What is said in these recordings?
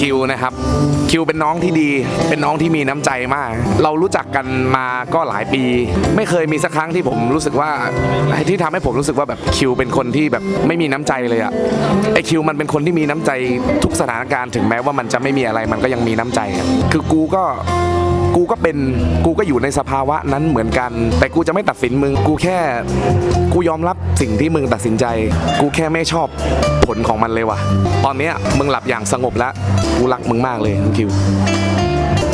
คิวนะครับ คิวเป็นน้องที่ดี เป็นน้องที่มีน้ำใจมาก เรารู้จักกันมาก็หลายปี ไม่เคยมีสักครั้งที่ผมรู้สึกว่าที่ทำให้ผมรู้สึกว่าแบบคิวเป็นคนที่แบบไม่มีน้ำใจเลยอะไอคิวมันเป็นคนที่มีน้ำใจทุกสถานการณ์ถึงแม้ว่ามันจะไม่มีอะไรมันก็ยังมีน้ำใจอะคือกูก็กูก็เป็นกูก็อยู่ในสภาวะนั้นเหมือนกัน แต่กูจะไม่ตัดสินมึง กูแค่ กูยอมรับสิ่งที่มึงตัดสินใจ กูแค่ไม่ชอบ ผลของมันเลยว่ะ ตอนเนี้ยมึงหลับอย่างสงบแล้วกูรักมึงมากเลยน้องคิว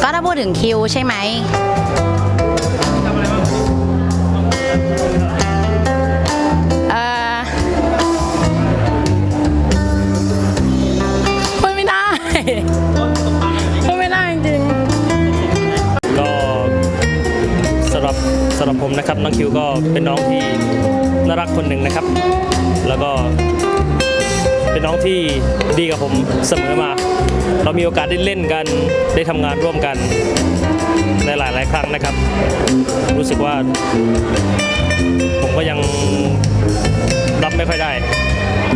ก็ถ้าพูดถึงคิวใช่ไหม เอ่อพูดไม่ได้ พูดไม่ได้จริงก็สำหรับสำหรับผมนะครับน้องคิวก็เป็นน้องที่น่ารักคนหนึ่งนะครับ แล้วก็ เป็นน้องที่ดีกับผมเสมอมา เรามีโอกาสได้เล่นกันได้ทำงานร่วมกันในหลายๆครั้งนะครับ รู้สึกว่า ผมก็ยังรับไม่ค่อยได้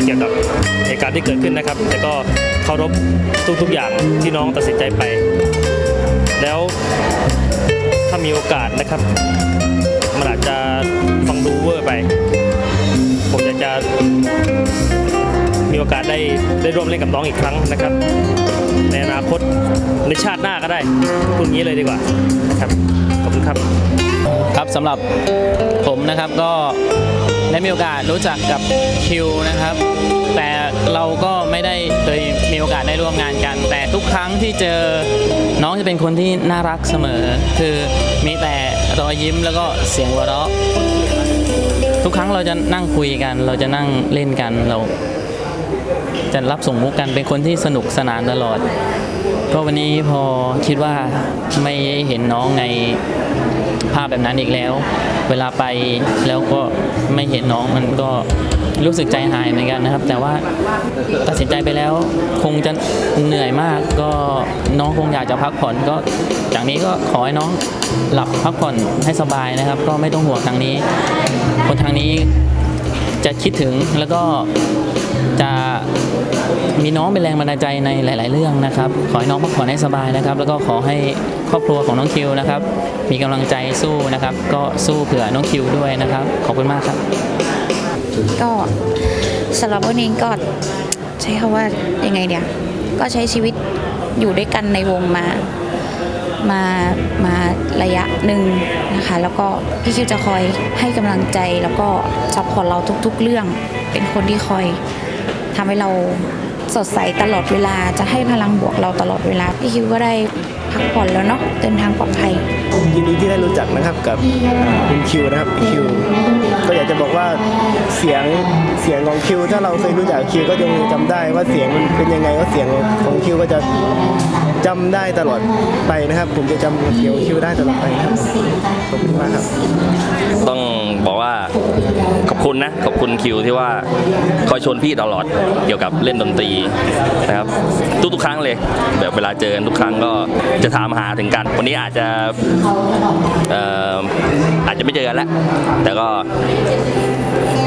เกี่ยวกับเหตุการณ์ที่เกิดขึ้นนะครับ แต่ก็เคารพทุกๆอย่างที่น้องตัดสินใจไป แล้วถ้ามีโอกาสนะครับ มันอาจจะฟังดูเวอร์ไป โอกาสได้ได้ร่วมเล่นกับน้องอีกครั้งนะครับ ในอนาคตในชาติหน้าก็ได้พูดงี้เลยดีกว่านะครับขอบคุณครับครับสำหรับผมนะครับก็ได้มีโอกาสรู้จักกับคิวนะครับ แต่เราก็ไม่ได้เคยมีโอกาสได้ร่วมงานกัน แต่ทุกครั้งที่เจอน้องจะเป็นคนที่น่ารักเสมอ คือมีแต่รอยยิ้มแล้วก็เสียงหัวเราะทุกครั้งเราจะนั่งคุยกัน เราจะนั่งเล่นกันเรา จะรับส่งมุกกันเป็นคนที่สนุกสนานตลอด ก็วันนี้พอคิดว่าไม่เห็นน้องในภาพแบบนั้นอีกแล้ว เวลาไปแล้วก็ไม่เห็นน้องมันก็รู้สึกใจหายเหมือนกันนะครับ แต่ว่าตัดสินใจไปแล้วคงจะเหนื่อยมาก ก็น้องคงอยากจะพักผ่อนก็จากนี้ก็ขอให้น้องหลับพักผ่อนให้สบายนะครับ ก็ไม่ต้องห่วงทางนี้ คนทางนี้จะคิดถึงแล้วก็จะ มีน้องเป็นแรงบันดาลใจในหลาย ๆ เรื่องนะครับ ขอให้น้องพักผ่อนให้สบายนะครับ แล้วก็ขอให้ครอบครัวของน้องคิวนะครับ มีกำลังใจสู้นะครับ ก็สู้เผื่อน้องคิวด้วยนะครับ ขอบคุณมากครับ ก็สำหรับวันนี้ก็ใช้คำว่ายังไงเดียก็ใช้ชีวิตอยู่ด้วยกันในวงมามามาระยะหนึ่งนะคะ แล้วก็พี่คิวจะคอยให้กำลังใจแล้วก็ซัพพอร์ตเราทุกๆ เรื่อง เป็นคนที่คอยทำให้เรา สดใสตลอดเวลาจะให้พลังบวกเราตลอดเวลาพี่คิวก็ได้พักผ่อนแล้วเนาะเดินทางปลอดภัยยินดีที่ได้รู้จักนะครับกับคุณคิวนะครับคิวก็อยากจะบอกว่าเสียงเสียงของคิว ถ้าเราเคยรู้จักคิวก็ยังจำได้ว่าเสียงมันเป็นยังไงก็เสียงของคิวก็จะ จำได้ตลอดไปนะครับ ผมจะจำเสียงของคิวได้ตลอดไปครับขอบคุณมากครับ ต้องบอกว่าขอบคุณนะขอบคุณคิวที่ว่าคอยชวนพี่ตลอดเกี่ยวกับเล่นดนตรีนะครับทุกๆครั้งเลย แบบเวลาเจอกันทุกครั้งก็จะถามหาถึงกัน วันนี้อาจจะอออาจจะไม่เจอกันแล้วแต่ก็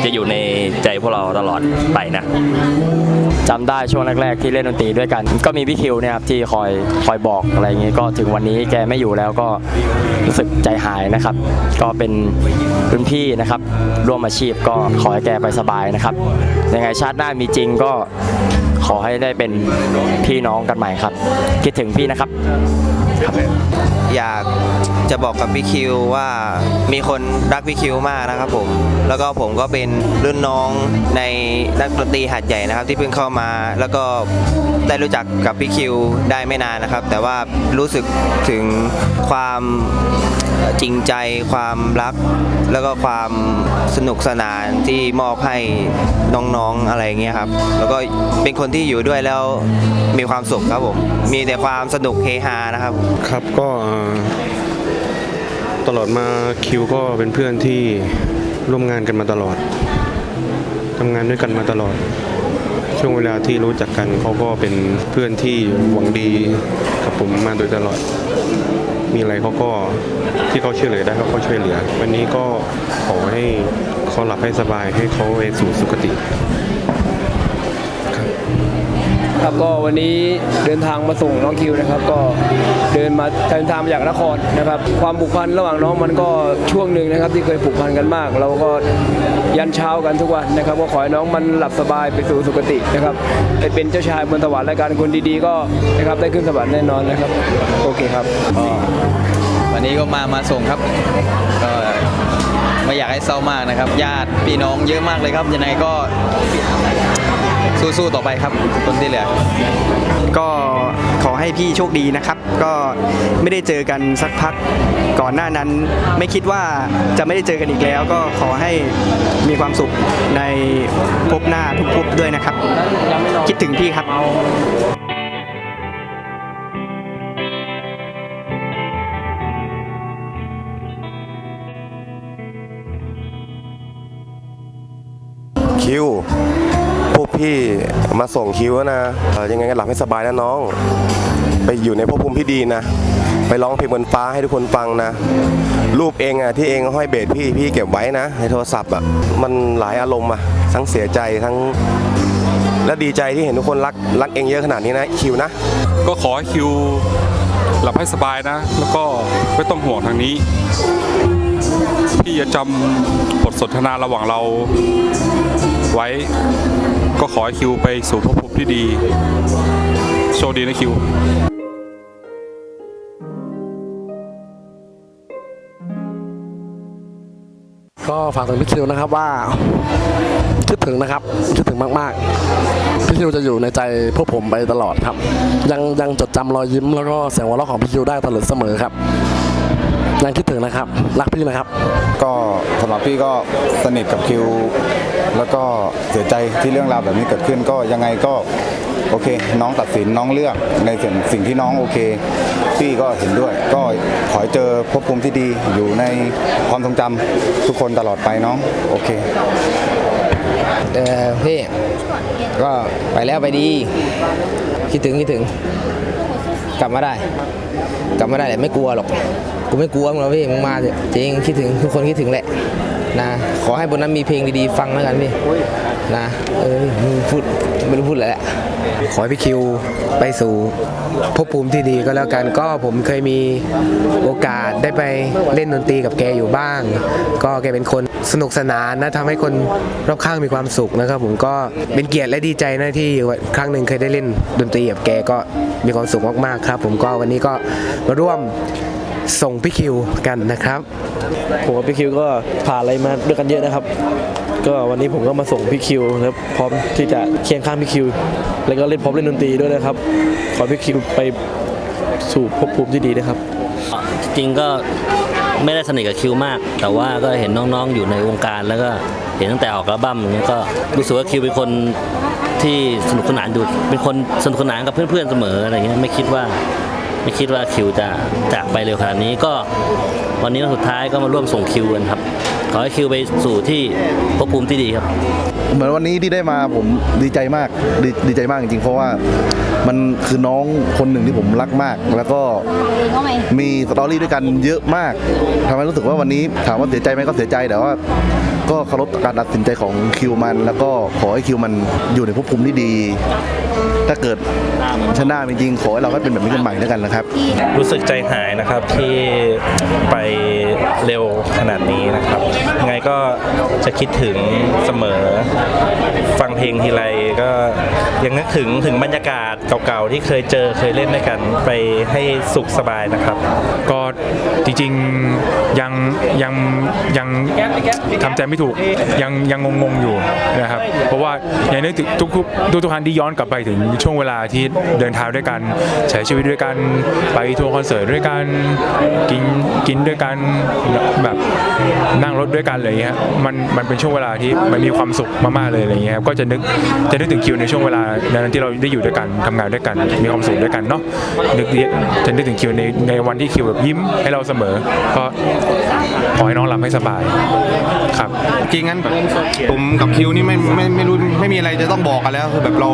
จะอยู่ในใจพวกเราตลอดไปนะจำได้ช่วงแรกๆที่เล่นดนตรีด้วยกัน ก็มีพี่คิวเนี่ยครับที่คอยคอยบอกอะไรอย่างงี้ก็ถึงวันนี้แกไม่อยู่แล้วก็รู้สึกใจหายนะครับ ก็เป็นรุ่นพี่นะครับ ร่วมอาชีพก็ขอให้แกไปสบายนะครับยังไงชาติหน้ามีจริงก็ขอให้ได้เป็นพี่น้องกันใหม่ครับ คิดถึงพี่นะครับ อยากจะบอกกับพี่คิวว่ามีคนรักพี่คิวมากนะครับผม แล้วก็ผมก็เป็นรุ่นน้องในนักดนตรีหัดใหญ่นะครับ ที่เพิ่งเข้ามา แล้วก็ได้รู้จักกับพี่คิวได้ไม่นานนะครับ แต่ว่ารู้สึกถึงความ จริงใจความรัก แล้วก็ความสนุกสนานที่มอบให้น้องๆอะไรเงี้ยครับ แล้วก็เป็นคนที่อยู่ด้วยแล้วมีความสุขครับผม มีแต่ความสนุกเฮฮานะครับ ครับก็ตลอดมาคิวก็เป็นเพื่อนที่ร่วมงานกันมาตลอดทำงานด้วยกันมาตลอด ช่วงเวลาที่รู้จักกันเขาก็เป็นเพื่อนที่หวังดีกับผมมาโดยตลอด มีอะไรเขาก็ที่เขาช่วยเหลือได้เขาก็ช่วยเหลือ วันนี้ก็ขอให้เขาหลับให้สบายให้เขาไปสู่สุคติ ครับ ก็วันนี้เดินทางมาส่งน้องคิวนะครับ ก็เดินมาเดินทางมาจากนครนะครับ ความผูกพันระหว่างน้องมันก็ช่วงหนึ่งนะครับ ที่เคยผูกพันกันมาก เราก็ยันเช้ากันทุกวันนะครับ ก็ขอให้น้องมันหลับสบายไปสู่สุคตินะครับไปเป็นเจ้าชายบนสวรรค์และการคนดีๆ ก็นะครับได้ขึ้นสวรรค์แน่นอนนะครับ โอเคครับวันนี้ก็มามาส่งครับก็ไม่อยากให้เศร้ามากนะครับ ญาติพี่น้องเยอะมากเลยครับยังไงก็ สู้ๆต่อไปครับ คนที่เหลือ ก็ขอให้พี่โชคดีนะครับ ก็ไม่ได้เจอกันสักพักก่อนหน้านั้น ไม่คิดว่าจะไม่ได้เจอกันอีกแล้ว ก็ขอให้มีความสุขในภพหน้าทุกภพด้วยนะครับ คิดถึงพี่ครับคิว มาส่งคิวแล้วนะยังไงก็หลับให้สบายนะน้อง ไปอยู่ในภพภูมิที่ดีนะ ไปร้องเพลงบนฟ้าให้ทุกคนฟังนะ รูปเองอะที่เองห้อยเบสพี่พี่เก็บไว้นะ ในโทรศัพท์อะมันหลายอารมณ์อะทั้งเสียใจทั้งและดีใจที่เห็นทุกคนรักรักเองเยอะขนาดนี้นะคิวนะ ก็ขอให้คิวหลับให้สบายนะ แล้วก็ไม่ต้องห่วงทางนี้ พี่จะจำบทสนทนาระหว่างเราไว้ ก็ขอให้คิวไปสู่ภพภูมิที่ดี โชคดีนะคิวก็ฝากถึงพี่คิวนะครับว่าคิดถึงนะครับคิดถึงมากๆพี่คิวจะอยู่ในใจพวกผมไปตลอดครับ ยังยังจดจำรอยยิ้มแล้วก็เสียงหัวเราะของพี่คิวได้ตลอดเสมอครับยังคิดถึงนะครับ รักพี่นะครับ ก็สำหรับพี่ก็สนิทกับคิว แล้วก็เสียใจที่เรื่องราวแบบนี้เกิดขึ้นก็ยังไงก็โอเค น้องตัดสินน้องเลือกในสิ่งสิ่งที่น้องโอเค พี่ก็เห็นด้วย ก็ขอให้เจอภพภูมิที่ดีอยู่ในความทรงจำทุกคนตลอดไปน้องโอเค เออพี่ก็ไปแล้วไปดี คิดถึงคิดถึง กลับมาได้ กลับมาได้แหละไม่กลัวหรอกกูไม่กลัวมึงหรอกพี่มึงมาเถอะจริงคิดถึงทุกคนคิดถึงแหละ นะขอให้บนนั้นมีเพลงดีๆ ฟังแล้วกันพี่นะเออมึงพูดไม่รู้พูดอะไรแหละขอให้พี่คิวไปสู่ภพภูมิที่ดีก็แล้วกันก็ผมเคยมีโอกาสได้ไปเล่นดนตรีกับแกอยู่บ้าง ก็แกเป็นคนสนุกสนานนะทำให้คนรอบข้างมีความสุขนะครับ ผมก็เป็นเกียรติและดีใจนะที่ครั้งหนึ่งเคยได้เล่นดนตรีกับแกก็มีความสุขมากๆครับ ผมก็วันนี้ก็มาร่วม ส่งพี่คิวกันนะครับผมกับพี่คิวก็ผ่านอะไรมาด้วยกันเยอะนะครับ ก็วันนี้ผมก็มาส่งพี่คิวนะครับพร้อมที่จะเคียงข้างพี่คิว แล้วก็เล่นพร้อมเล่นดนตรีด้วยนะครับ ขอพี่คิวไปสู่ภพภูมิที่ดีนะครับ จริงก็ไม่ได้สนิทกับคิวมาก แต่ว่าก็เห็นน้องๆอยู่ในวงการแล้วก็เห็นตั้งแต่ออกอัลบั้มอย่างเงี้ยก็รู้สึกว่าคิวเป็นคนที่สนุกสนานอยู่เป็นคนสนุกสนานกับเพื่อนๆเสมออะไรเงี้ยไม่คิดว่า ไม่คิดว่าคิวจะจากไปเร็วขนาดนี้ก็วันนี้วันสุดท้ายก็มาร่วมส่งคิวกันครับ ขอให้คิวไปสู่ที่ภพภูมิที่ดีครับ เหมือนวันนี้ที่ได้มาผมดีใจมากดีดีใจมากจริงๆ เพราะว่ามันคือน้องคนหนึ่งที่ผมรักมาก แล้วก็มีสตอรี่ด้วยกันเยอะมากทำให้รู้สึกว่าวันนี้ถามว่าเสียใจไหมก็เสียใจแต่ว่า ก็เคารพการตัดสินใจของคิวมัน แล้วก็ขอให้คิวมันอยู่ในภพภูมิที่ดี ถ้าเกิดชนะจริงๆขอให้เราก็เป็นแบบนี้กันใหม่แล้วกันนะครับ รู้สึกใจหายนะครับที่ไปเร็วขนาดนี้นะครับยังไงก็จะคิดถึงเสมอฟังเพลงทีไรก็ยังนึกถึงถึงบรรยากาศเก่าๆ ที่เคยเจอเคยเล่นด้วยกันไปให้สุขสบายนะครับ ก็จริงๆยังยังยังทำใจไม่ถูกยังยังงงๆอยู่นะครับ เพราะว่ายังนึกถึงทุกๆทุกๆครั้งที่ย้อนกลับไปถึงช่วงเวลาที่เดินทางด้วยกันใช้ชีวิตด้วยกันไปทัวร์คอนเสิร์ตด้วยกันกินกินด้วยกันแบบนั่งรถด้วยกันอะไรอย่างเงี้ยมันมันเป็นช่วงเวลาที่มันมีความสุขมากๆเลยอะไรเงี้ยครับก็จะนึกจะนึกถึงคิวในช่วงเวลานั้นที่เราได้อยู่ด้วยกันทำงานด้วยกันมีความสุขด้วยกันเนาะนึกจะนึกถึงคิวในในวันที่คิวแบบยิ้มให้เราเสมอ ก็ขอให้น้องหลับให้สบายครับ จริงงั้นแบบผมกับคิวนี่ไม่ไม่ไม่รู้ไม่มีอะไรจะต้องบอกกันแล้วคือแบบเรา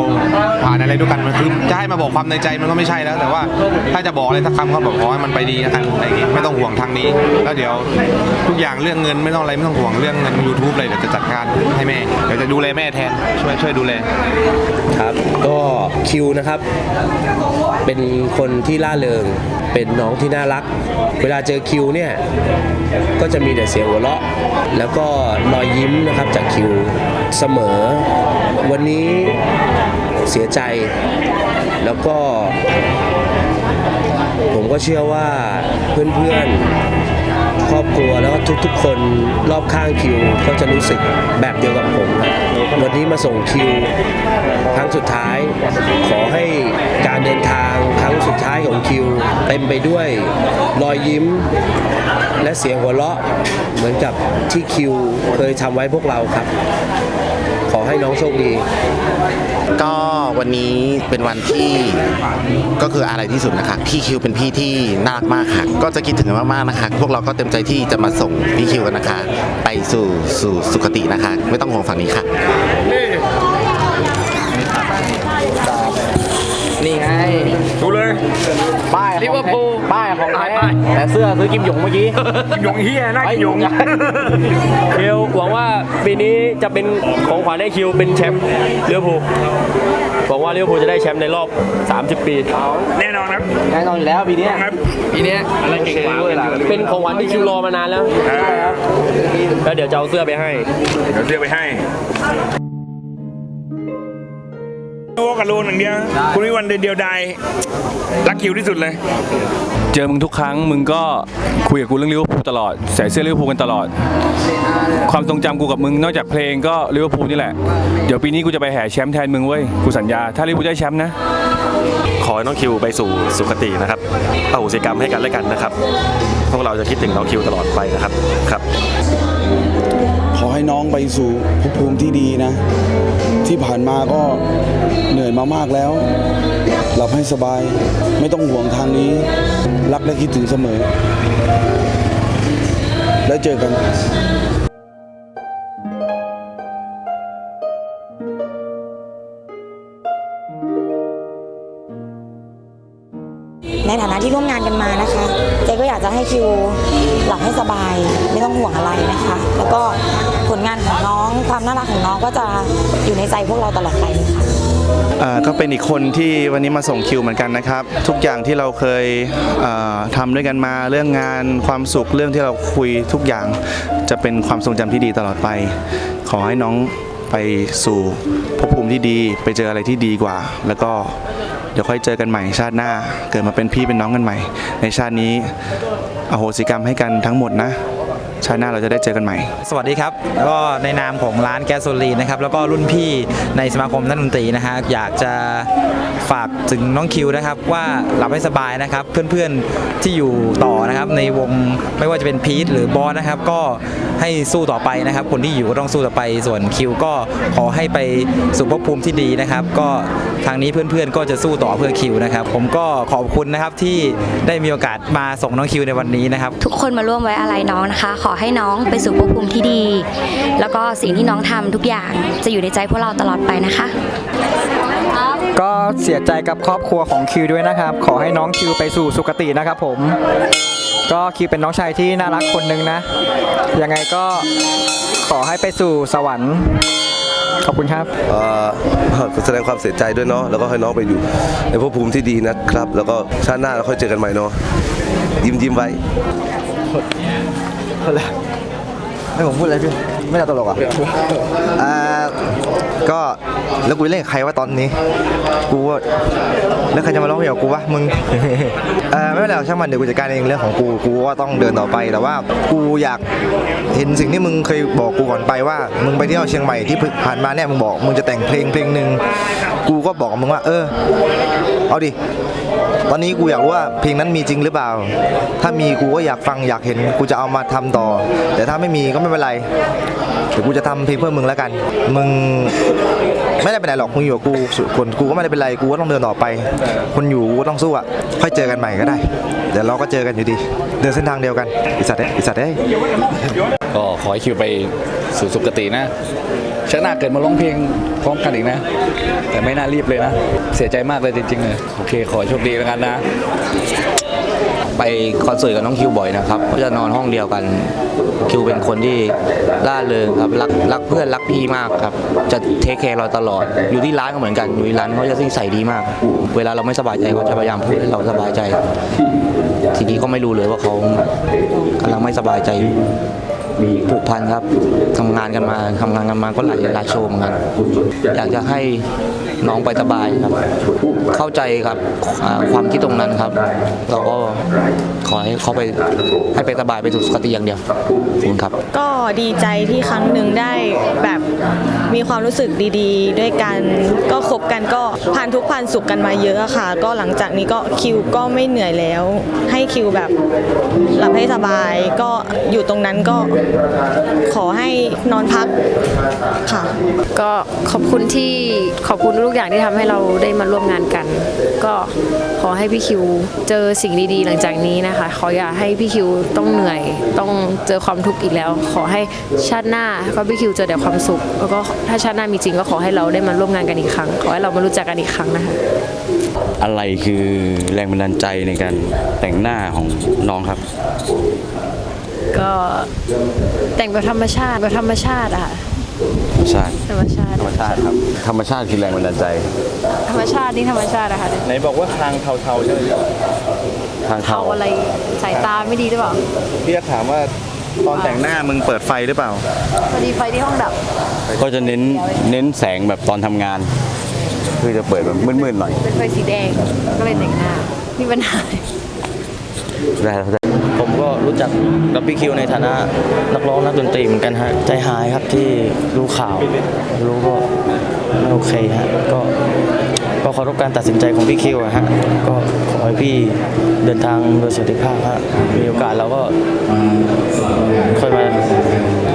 ผ่านอะไรด้วยกันมันคือจะให้มาบอกความในใจมันก็ไม่ใช่แล้ว แต่ว่าถ้าจะบอกอะไรสักคำก็แบอกขอให้มันไปดีนะกันอะไรอย่างงี้ไม่ต้องห่วงทางนี้ แล้วเดี๋ยวทุกอย่างเรื่องเงินไม่ต้องอะไรไม่ต้องห่วงเรื่องเงิน YouTube อะไรเดี๋ยวจะจัดการให้แม่เดี๋ยวจะดูแลแม่แทนช่วยช่วยดูแล ครับก็คิวนะครับ เป็นคนที่ล่าเริง เป็นน้องที่น่ารัก เวลาเจอคิวเนี่ยก็จะมีแต่เสียงหัวเราะ แล้วก็รอยยิ้มนะครับจากคิวเสมอ วันนี้เสียใจ แล้วก็ ผมก็เชื่อว่าเพื่อนๆ อบครัวแล้วก็ทุกๆ คนรอบข้างคิวก็จะรู้สึกแบบเดียวกับผม วันนี้มาส่งคิวครั้งสุดท้าย ขอให้การเดินทางครั้งสุดท้ายของคิว เต็มไปด้วยรอยยิ้ม และเสียงหัวเราะเหมือนกับที่คิวเคยทำไว้พวกเราครับ ขอให้น้องโชคดี ก็วันนี้เป็นวันที่ก็คืออะไรที่สุดนะคะพี่คิวเป็นพี่ที่น่ารักมากค่ะก็จะคิดถึงกันมากๆนะคะ พวกเราก็เต็มใจที่จะมาส่งพี่คิวกันนะคะ ไปสู่สู่สุคตินะคะ ไม่ต้องห่วงฝั่งนี้ค่ะนี่ไงดูเลยป้ายลิเวอร์พูลป้ายของแท้ แต่เสื้อซื้อกิมหยงเมื่อกี้กิมหยงเฮียนะกิมหยงคิวหวังว่าปีนี้จะเป็นของขวัญให้คิวเป็นแชมป์เลี้ยวภูลหวังว่าเลี้ยวภูลจะได้แชมป์ในรอบ 30 ปี แน่นอนครับ แน่นอนอยู่แล้วปีนี้ปีนี้อะไรเก่งกว่าเวลาเป็นของขวัญที่คิวรอมานานแล้วแล้วเดี๋ยวจะเอาเสื้อไปให้เดี๋ยวเสื้อไปให้โอ้กับลูนหนึ่างเดียวคุณวิวันเดียวดายรักคิวที่สุดเลย เจอมึงทุกครั้งมึงก็คุยกับกูเรื่องลิเวอร์พูลตลอดใส่เสื้อลิเวอร์พูลกันตลอด ความทรงจำกูกับมึงนอกจากเพลงก็ลิเวอร์พูลนี่แหละ เดี๋ยวปีนี้กูจะไปแห่แชมป์แทนมึงเว้ยกูสัญญา ถ้าลิเวอร์พูลได้แชมป์นะ ขอให้น้องคิวไปสู่สุคตินะครับอโหสิกรรมให้กันและกันนะครับ พวกเราจะคิดถึงน้องคิวตลอดไปนะครับครับ ขอให้น้องไปสู่ภพภูมิที่ดีนะ ที่ผ่านมาก็เหนื่อยมามากแล้ว หลับให้สบาย ไม่ต้องห่วงทางนี้ รักและคิดถึงเสมอ แล้วเจอกันในฐานะที่ร่วมงานกันมานะคะเจ๊ก็อยากจะให้คิวหลับให้สบาย ไม่ต้องห่วงอะไรนะคะ แล้วก็ผลงานของน้องความน่ารักของน้องก็จะอยู่ในใจพวกเราตลอดไปค่ะ ก็เป็นอีกคนที่วันนี้มาส่งคิวเหมือนกันนะครับ ทุกอย่างที่เราเคยเอ่อทำด้วยกันมาเรื่องงานความสุขเรื่องที่เราคุยทุกอย่างจะเป็นความทรงจำที่ดีตลอดไป ขอให้น้องไปสู่ภพภูมิที่ดี ไปเจออะไรที่ดีกว่า แล้วก็เดี๋ยวค่อยเจอกันใหม่ชาติหน้า เกิดมาเป็นพี่เป็นน้องกันใหม่ ในชาตินี้อโหสิกรรมให้กันทั้งหมดนะ ชาติหน้าเราจะได้เจอกันใหม่ สวัสดีครับ ก็ในนามของร้านแก๊สโซลีนนะครับ แล้วก็รุ่นพี่ในสมาคมนักดนตรีนะฮะ อยากจะฝากถึงน้องคิวนะครับ ว่าหลับให้สบายนะครับ เพื่อนๆที่อยู่ต่อนะครับ ในวงไม่ว่าจะเป็นพีทหรือบอสนะครับ ก็ ให้สู้ต่อไปนะครับ คนที่อยู่ก็ต้องสู้ต่อไป ส่วนคิวก็ขอให้ไปสู่ภพภูมิที่ดีนะครับ ก็ทางนี้เพื่อนๆ ก็จะสู้ต่อเพื่อคิวนะครับ ผมก็ขอบคุณนะครับที่ได้มีโอกาสมาส่งน้องคิวในวันนี้นะครับ ทุกคนมาร่วมไว้อะไรน้องนะคะ ขอให้น้องไปสู่ภพภูมิที่ดี แล้วก็สิ่งที่น้องทำทุกอย่างจะอยู่ในใจพวกเราตลอดไปนะคะก็เสียใจกับครอบครัวของคิวด้วยนะครับ ขอให้น้องคิวไปสู่สุคตินะครับผม ก็คิวเป็นน้องชายที่น่ารักคนหนึ่งนะ ยังไงก็ขอให้ไปสู่สวรรค์ ขอบคุณครับ เอ่อแสดงความเสียใจด้วยเนาะแล้วก็ให้น้องไปอยู่ในภพภูมิที่ดีนะครับ แล้วก็ชาติหน้าเราค่อยเจอกันใหม่เนาะยิ้มยิ้มไว้ให้ผมพูดอะไรพี่ ไม่น่าตลกอะอ่าก็แล้วกูเล่นกับใครวะตอนนี้ กูว่าแล้วใครจะมาร้องเพลงกับกูวะมึงเออไม่เป็นไรหรอกช่างมันเดี๋ยวกูจัดการเองเรื่องของกูกูว่าต้องเดินต่อไปแต่ว่ากูอยากเห็นสิ่งที่มึงเคยบอกกูก่อนไปว่า มึงไปเที่ยวเชียงใหม่ที่ผ่านมาเนี่ยมึงบอกมึงจะแต่งเพลงเพลงหนึ่งกูก็บอกกับมึงว่า เออ เอาดิ ตอนนี้กูอยากรู้ว่าเพลงนั้นมีจริงหรือเปล่า ถ้ามีกูก็อยากฟังอยากเห็นกูจะเอามาทำต่อ แต่ถ้าไม่มีก็ไม่เป็นไรเดี๋ยวกูจะทำเพลงเพื่อมึงแล้วกัน มึงไม่ได้เป็นไรหรอกมึงอยู่กับกูคนกูก็ไม่ได้เป็นไรกูก็ต้องเดินต่อไป คนอยู่กูต้องสู้อะค่อยเจอกันใหม่ก็ได้เดี๋ยวเราก็เจอกันอยู่ดี เดินเส้นทางเดียวกันอิสัตว์เอ้อิสัตว์เอ้ก็ขอให้คิวไปสู่สุคตินะ ชาติหน้าเกิดมาร้องเพลงพร้อมกันอีกนะ แต่ไม่น่ารีบเลยนะ เสียใจมากเลยจริงๆเลยโอเค ขอโชคดีแล้วกันนะ ไปคอนเสิร์ตกับน้องคิวบ่อยนะครับก็จะนอนห้องเดียวกันคิวเป็นคนที่ล่าเริงครับรักรักเพื่อนรักพี่มากครับ จะเทคแคร์เราตลอด อยู่ที่ร้านก็เหมือนกันอยู่ที่ร้านเขาจะใส่ดีมาก เวลาเราไม่สบายใจเขาจะพยายามพูดให้เราสบายใจ ทีนี้ก็ไม่รู้เลยว่าเขากำลังไม่สบายใจอยู่ ผูกพันครับทำงานกันมาทำงานกันมาก็หลายหลายโชว์เหมือนกันอยากจะให้ น้องไปสบายครับ เข้าใจครับอ่าความคิดตรงนั้นครับ เราก็ขอให้เขาไปให้ไปสบายไปสู่สุคติอย่างเดียวขอบคุณครับ ก็ดีใจที่ครั้งหนึ่งได้แบบมีความรู้สึกดีๆ ด้วยกันก็คบกันก็ผ่านทุกข์ผ่านสุขกันมาเยอะอะค่ะ ก็หลังจากนี้ก็คิวก็ไม่เหนื่อยแล้ว ให้คิวแบบหลับให้สบายก็อยู่ตรงนั้นก็ขอให้นอนพักค่ะ ก็ขอบคุณที่ขอบคุณทุกอย่างที่ทำให้เราได้มาร่วมงานกัน ก็ขอให้พี่คิวเจอสิ่งดีๆ หลังจากนี้นะคะ ขออย่าให้พี่คิวต้องเหนื่อย ต้องเจอความทุกข์อีกแล้ว ขอให้ชาติหน้าก็พี่คิวเจอแต่ความสุข แล้วก็ถ้าชาติหน้ามีจริงก็ขอให้เราได้มาร่วมงานกันอีกครั้ง ขอให้เรามารู้จักกันอีกครั้งนะคะอะไรคือแรงบันดาลใจในการแต่งหน้าของน้องครับ ก็แต่งแบบธรรมชาติแบบธรรมชาติอะค่ะ ธรรมชาติ ธรรมชาติ ธรรมชาติครับ ธรรมชาติคือแรงบันดาลใจ ธรรมชาตินี่ธรรมชาติอะค่ะไหนบอกว่าทางเทาๆใช่ไหมทางเทาเทาอะไรสายตาไม่ดีหรือเปล่าพี่จะถามว่าตอนแต่งหน้ามึงเปิดไฟหรือเปล่าพอดีไฟที่ห้องดับ ก็จะเน้นเน้นแสงแบบตอนทำงาน คือจะเปิดแบบมืดๆหน่อยเป็นไฟสีแดงก็เลยแต่งหน้ามีปัญหา ได้แล้วได้ผมก็ รู้จักกับพี่คิวในฐานะนักร้องนักดนตรีเหมือนกันฮะ ใจหายครับที่รู้ข่าว รู้ก็ไม่โอเคฮะ ก็ก็เคารพการตัดสินใจของพี่คิวอะฮะ ก็ขอให้พี่เดินทางโดยสวัสดิภาพฮะ มีโอกาสเราก็ค่อยมา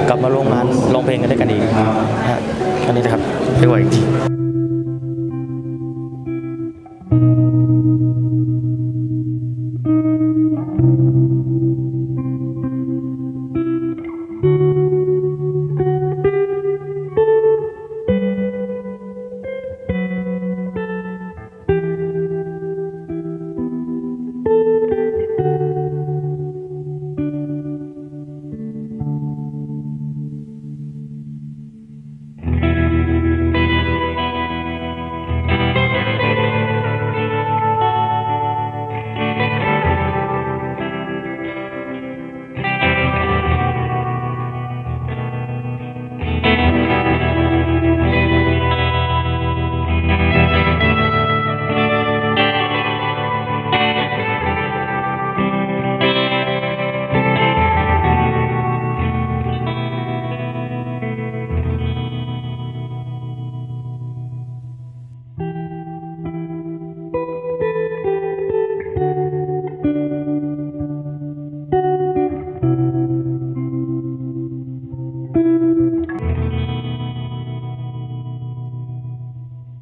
กลับมาร่วมงานร้องเพลงกันได้กันอีกฮะแค่นี้นะครับไม่ไหวจริง